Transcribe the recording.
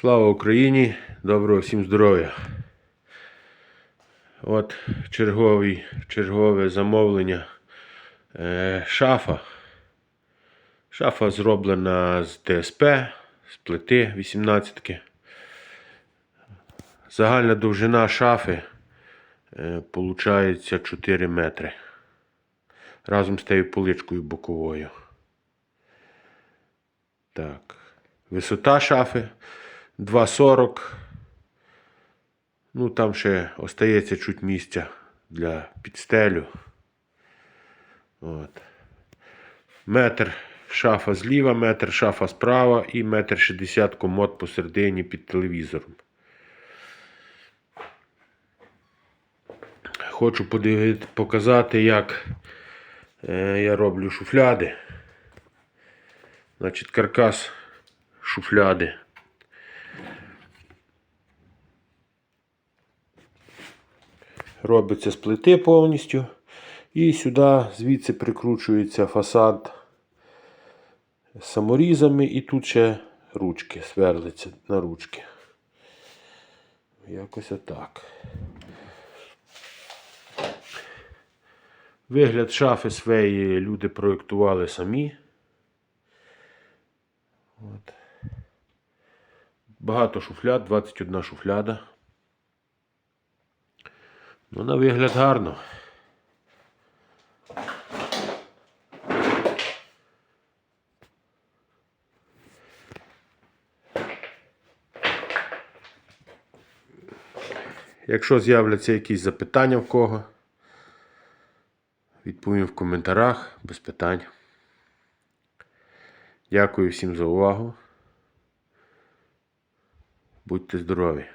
Слава Україні! Доброго всім здоров'я! От черговий, чергове замовлення. Е, шафа. Шафа зроблена з ДСП, з плити 18-ки. Загальна довжина шафи е, получається 4 метри. Разом з тією поличкою боковою. Так. Висота шафи 2,40. Ну, там ще остається чуть місця для підстелю. От. Метр шафа зліва, метр шафа справа і метр 60 комод посередині під телевізором. Хочу показати, як е, я роблю шуфляди. Значить, каркас шуфляди. Робиться з плити повністю. І сюди звідси прикручується фасад саморізами, і тут ще ручки сверлиться на ручки. Якось отак. Вигляд шафи своєї люди проєктували самі. От. Багато шуфляд, 21 шуфляда. Ну, на вигляд гарно. Якщо з'являться якісь запитання в кого, відповім в коментарях без питань. Дякую всім за увагу. Будьте здорові!